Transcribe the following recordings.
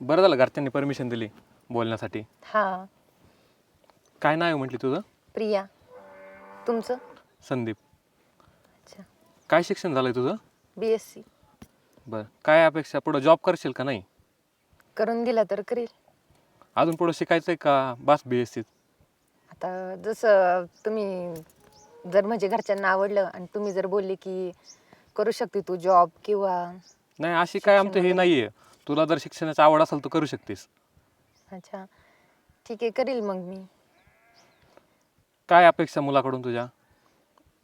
बरं झालं घरच्यांनी परमिशन दिली बोलण्यासाठी. हां. काय नाव आहे म्हटली तुझं? प्रिया. तुमचं? संदीप. अच्छा. काय शिक्षण झालंय तुझं? बी एस सी बरं. काय अपेक्षा? पुढं जॉब करशील का नाही? करून दिला तर करील. अजून पुढं शिकायचं आहे का? बस बी एस सीत आता जसं तुम्ही जर म्हणजे घरच्यांना आवडलं आणि तुम्ही जर बोलले की करू शकते तू जॉब किंवा नाही अशी काय आमचं हे शिक्षण नाही आहे तुला जर शिक्षणाची आवड असेल तर करू शकतेस. अच्छा. ठीक आहे करील मग मी. काय अपेक्षा मुलाकडून तुझ्या?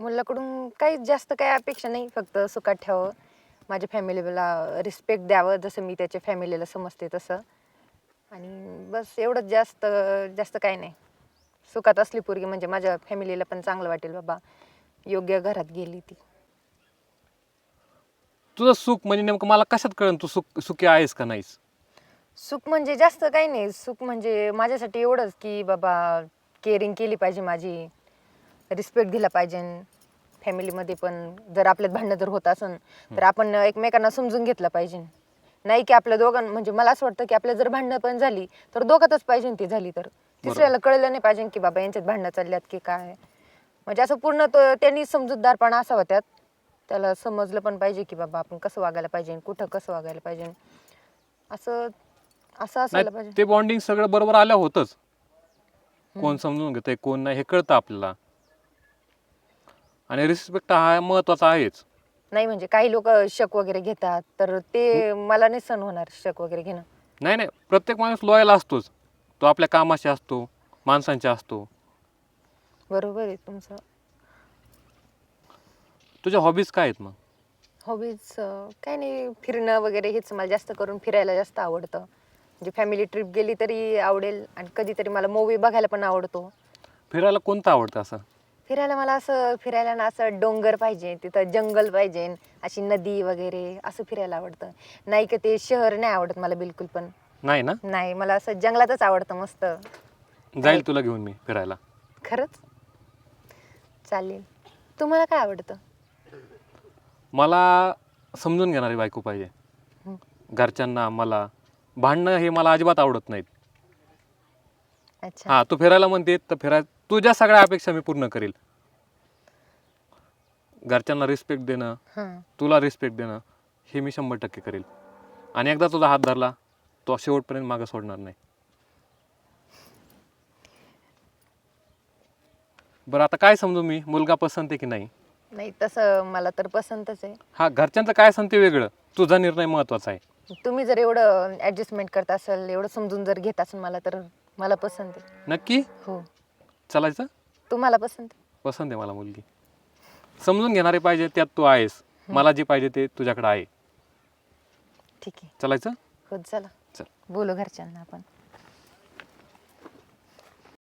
मुलाकडून काही जास्त काही अपेक्षा नाही फक्त सुखात ठेवावं. माझ्या फॅमिलीला रिस्पेक्ट द्यावं जसं मी त्याच्या फॅमिलीला समजते तसं. आणि बस एवढंच जास्त जास्त काही नाही. सुखात असली पोरगी म्हणजे माझ्या फॅमिलीला पण चांगलं वाटेल बाबा. योग्य घरात गेली ती. तुझं सुख म्हणजे नेमकं मला कशात कळन तू सुख सुखी आहेस का नाहीस? सुख म्हणजे जास्त काही नाही. सुख म्हणजे माझ्यासाठी एवढंच की बाबा केअरिंग केली पाहिजे माझी. रिस्पेक्ट दिला पाहिजे. फॅमिलीमध्ये पण जर आपल्यात भांडणं जर होत असन तर आपण एकमेकांना समजून घेतलं पाहिजे. नाही की आपल्या दोघां म्हणजे मला असं वाटतं की आपल्या जर भांडणं पण झाली तर दोघातच पाहिजे ती झाली तर. तिसऱ्याला कळलं नाही पाहिजे की बाबा यांच्यात भांडणं चालल्यात की काय. म्हणजे असं पूर्ण तो त्यांनी समजूतदारपणा असावा त्यात. त्याला समजलं पण पाहिजे की बाबा आपण कसं वागायला पाहिजे कुठं कसं वागायला पाहिजे. असं असं असायला नाही पाहिजे. ते बॉन्डिंग सगळं बरोबर आलं होतंच. कोण समजून घेतंय कोण नाही हे कळतं आपल्याला. आणि रिस्पेक्ट हा महत्त्वाचा आहेच. नाही म्हणजे काही लोक शक वगैरे घेतात तर ते मला नाही सण होणार शक वगैरे घेणं. नाही नाही प्रत्येक माणूस लॉयल असतोच. तो आपल्या कामाशी असतो माणसांचे असतो. बरोबर आहे तुमचं. तुझ्या हॉबीज काय आहेत मग? हॉबीज काय नाही फिरणं वगैरे हेच मला जास्त करून फिरायला जास्त आवडतं. म्हणजे फॅमिली ट्रिप गेली तरी आवडेल आणि कधीतरी मला मूवी बघायला पण आवडतो. फिरायला कोणतं आवडतं असं? फिरायला मला असं फिरायला ना असं डोंगर पाहिजे तिथं जंगल पाहिजे अशी नदी वगैरे असं फिरायला आवडतं. नाही का ते शहर नाही आवडत मला बिलकुल पण. नाही ना? नाही मला असं जंगलातच आवडतं मस्त. जाईल तुला घेऊन मी फिरायला. खरंच? चालेल. तुम्हाला काय आवडतं? मला समजून घेणारी बायको पाहिजे. घरच्यांना मला. भांडणं हे मला अजिबात आवडत नाहीत. अच्छा. हा तू फिरायला म्हणते तर फिराय तुझ्या सगळ्या अपेक्षा मी पूर्ण करेल. घरच्यांना रिस्पेक्ट देणं हां. तुला रिस्पेक्ट देणं हे मी शंभर टक्के करेल. आणि एकदा तुझा हात धरला तो शेवटपर्यंत मागं सोडणार नाही. बरं आता काय समजू मी? मुलगा पसंत आहे की नाही? नाही तसं मला तर पसंतच आहे. हा घरच्यांचं काय असं ते वेगळं? तुझा निर्णय महत्त्वाचा आहे. तुम्ही जर एवढं ॲडजस्टमेंट करत असाल एवढं समजून जर घेत असाल मला तर मला पसंत आहे. नक्की? हो. चालायचं? तुम्हाला पसंत आहे? पसंत आहे मला मुलगी. समजून घेणारे पाहिजे त्यात तू आहेस. मला जे पाहिजे ते तुझ्याकडे आहे. ठीक आहे. चालायचं? हो चला. चल. बोलू घरच्यांना आपण.